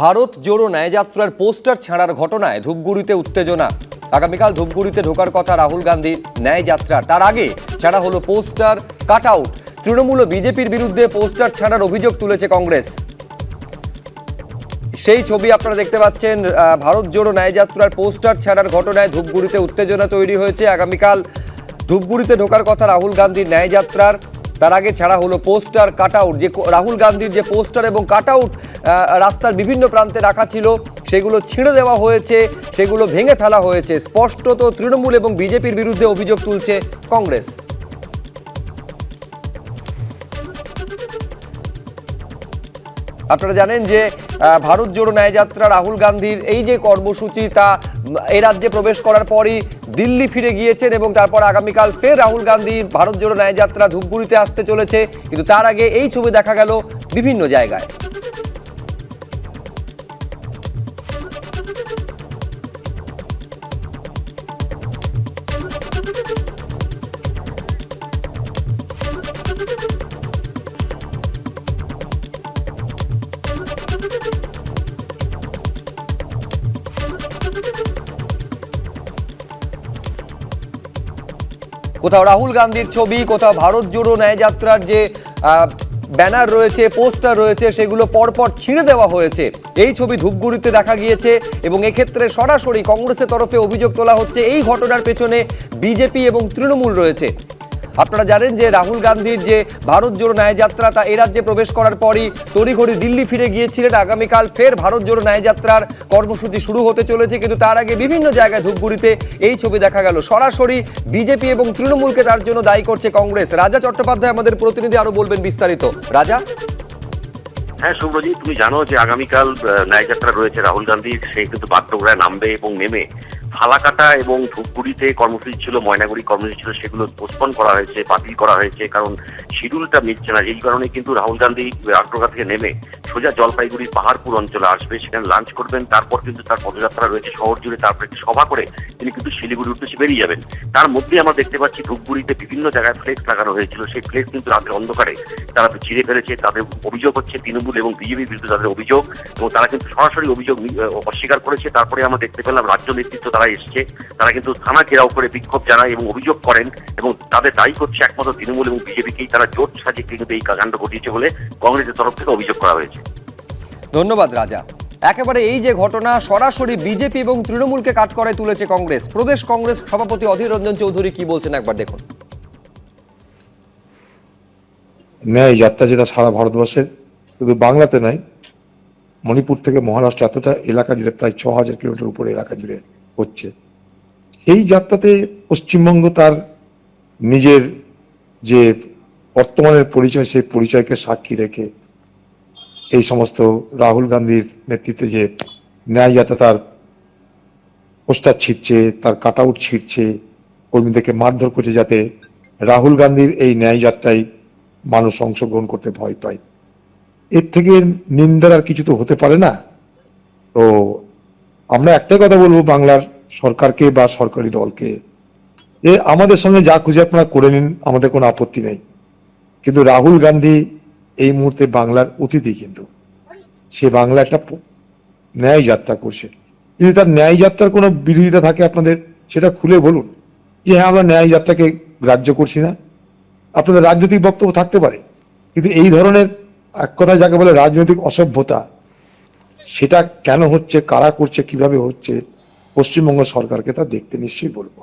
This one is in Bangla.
ভারত জোড়ো ন্যায়যাত্রার পোস্টার ছাড়ার ঘটনায় ধূপগুড়িতে উত্তেজনা। আগামীকাল ধূপগুড়িতে ঢোকার কথা রাহুল গান্ধীর ন্যায়যাত্রার তার আগে ছাড়া হলো পোস্টার কাট আউট তৃণমূল ও বিজেপির বিরুদ্ধে পোস্টার ছাড়ার অভিযোগ তুলেছে কংগ্রেস। সেই ছবি আপনারা দেখতে পাচ্ছেন ভারত জোড়ো ন্যায়যাত্রার পোস্টার ছাড়ার ঘটনায় ধূপগুড়িতে উত্তেজনা তৈরি হয়েছে। আগামীকাল ধূপগুড়িতে ঢোকার কথা রাহুল গান্ধীর ন্যায়যাত্রার তার আগে ছাড়া হলো পোস্টার কাট আউট যে রাহুল গান্ধীর যে পোস্টার এবং কাট আউট রাস্তার বিভিন্ন প্রান্তে রাখা ছিল, সেগুলো ছিঁড়ে দেওয়া হয়েছে, সেগুলো ভেঙে ফেলা হয়েছে। স্পষ্টত তৃণমূল এবং বিজেপির বিরুদ্ধে অভিযোগ তুলছে কংগ্রেস। আপনারা জানেন যে ভারত জোড়ো ন্যায়যাত্রা, রাহুল গান্ধীর এই যে কর্মসূচি, তা এই রাজ্যে প্রবেশ করার পরই দিল্লি ফিরে গিয়েছেন এবং তারপর আগামীকাল ফের রাহুল গান্ধী ভারত জোড়ো ন্যায়যাত্রা ধূপগুড়িতে আসতে চলেছে। কিন্তু তার আগে এই ছবি দেখা গেল বিভিন্ন জায়গায়। কোথাও রাহুল গান্ধীর ছবি, কোথাও ভারত জোড়ো ন্যায়যাত্রার যে ব্যানার রয়েছে, পোস্টার রয়েছে, সেগুলো পরপর ছিঁড়ে দেওয়া হয়েছে। এই ছবি ধূপগুড়িতে দেখা গিয়েছে এবং এক্ষেত্রে সরাসরি কংগ্রেসের তরফে অভিযোগ তোলা হচ্ছে, এই ঘটনার পেছনে বিজেপি এবং তৃণমূল রয়েছে। আপনারা জানেন যে রাহুল গান্ধীর যে ভারত জোড়ো ন্যায়যাত্রা, তা এ রাজ্যে প্রবেশ করার পরই তড়িঘড়ি দিল্লি ফিরে গিয়েছিলেন। আগামীকাল ফের ভারত জোড়ো ন্যায়যাত্রার কর্মসূচি শুরু হতে চলেছে, কিন্তু তার আগে বিভিন্ন জায়গায় ধূপগুড়িতে এই ছবি দেখা গেল। সরাসরি বিজেপি এবং তৃণমূলকে তার জন্য দায়ী করছে কংগ্রেস। রাজা চট্টোপাধ্যায় আমাদের প্রতিনিধি আরও বলবেন বিস্তারিত। রাজা? হ্যাঁ শুভ্রজিৎ তুমি জানো যে আগামীকাল ন্যায়যাত্রা রয়েছে রাহুল গান্ধীর, সে কিন্তু বাদ্যগড়ায় নামবে এবং নেমে ফালাকাটা এবং ধূপগুড়িতে কর্মসূচি ছিল, ময়নাগুড়ি কর্মসূচি ছিল, সেগুলো পোস্টপন করা হয়েছে, বাতিল করা হয়েছে, কারণ শিডিউলটা মিটছে না। এই কারণে কিন্তু রাহুল গান্ধী আগ্রহ থেকে নেমে সোজা জলপাইগুড়ির পাহাড়পুর অঞ্চলে আসবে, সেখানে লাঞ্চ করবেন, তারপর কিন্তু তার পদযাত্রা রয়েছে শহর জুড়ে, তারপর একটি সভা করে তিনি কিন্তু শিলিগুড়ির উদ্দেশ্যে বেরিয়ে যাবেন। তার মধ্যে আমরা দেখতে পাচ্ছি ধূপগুড়িতে বিভিন্ন জায়গায় ফ্লেক্স লাগানো হয়েছিল, সেই ফ্লেক্স কিন্তু রাতের অন্ধকারে তারা ছিঁড়ে ফেলেছে, তাদের অভিযোগ হচ্ছে তৃণমূল এবং বিজেপির বিরুদ্ধে তাদের অভিযোগ, এবং তারা কিন্তু সরাসরি অভিযোগ অস্বীকার করেছে, তারপরে আমরা দেখতে পেলাম রাজ্য নেতৃত্ব তারা এসছে, তারা কিন্তু থানা ঘেরাও করে বিক্ষোভ জানায় এবং অভিযোগ করেন, এবং তাদের দায়ী করছে একমাত্র তৃণমূল এবং বিজেপিকেই, তারা জোট সাজিয়ে কিন্তু এই কাণ্ড ঘটিয়েছে বলে কংগ্রেসের তরফ থেকে অভিযোগ করা হয়েছে। ধন্যবাদ, রাজা। একেবারে এই যে ঘটনা, সরাসরি বিজেপি এবং তৃণমূলকে কাট করে তুলেছে কংগ্রেস। প্রদেশ কংগ্রেস সভাপতি অধীর রঞ্জন চৌধুরী কি বলছেন একবার দেখুন। ন্যায় যাত্রা যেটা সারা ভারতবর্ষের শুধু বাংলাতে নয়, মণিপুর থেকে মহারাষ্ট্র, এতটা এলাকা জুড়ে, প্রায় ছ হাজার কিলোমিটার উপরে এলাকা জুড়ে হচ্ছে। সেই যাত্রাতে পশ্চিমবঙ্গ তার নিজের যে বর্তমানের পরিচয়, সেই পরিচয়কে সাক্ষী রেখে সেই সমস্ত রাহুল গান্ধীর নেতৃত্বে যে ন্যায় যাত্রা তার পোস্টার ছিটছে, তার কাট আউট ছিটছে, কর্মীদেরকে মারধর করছে যাতে রাহুল গান্ধীর এই ন্যায় যাত্রায় মানুষ অংশগ্রহণ করতে ভয় পায়। এর থেকে নিন্দার আর কিছু তো হতে পারে না। তো আমরা একটাই কথা বলব বাংলার সরকারকে বা সরকারি দলকে যে আমাদের সঙ্গে যা খুঁজে আপনারা করে নিন, আমাদের কোনো আপত্তি নেই। কিন্তু রাহুল গান্ধী এই মুহূর্তে বাংলার অতিথি কিন্তু। সে বাংলা একটা ন্যায় যাত্রা করছে। যদি তার ন্যায় যাত্রার কোনো বিরোধিতা থাকে আপনাদের, সেটা খুলে বলুন। যে হ্যাঁ আমরা ন্যায় যাত্রাকে গ্রাহ্য করছি না। আপনাদের রাজনৈতিক বক্তব্য থাকতে পারে। কিন্তু এই ধরনের এক কথায় যাকে বলে রাজনৈতিক অসভ্যতা, সেটা কেন হচ্ছে, কারা করছে, কীভাবে হচ্ছে, পশ্চিমবঙ্গ সরকারকে তা দেখতে নিশ্চয়ই বলব।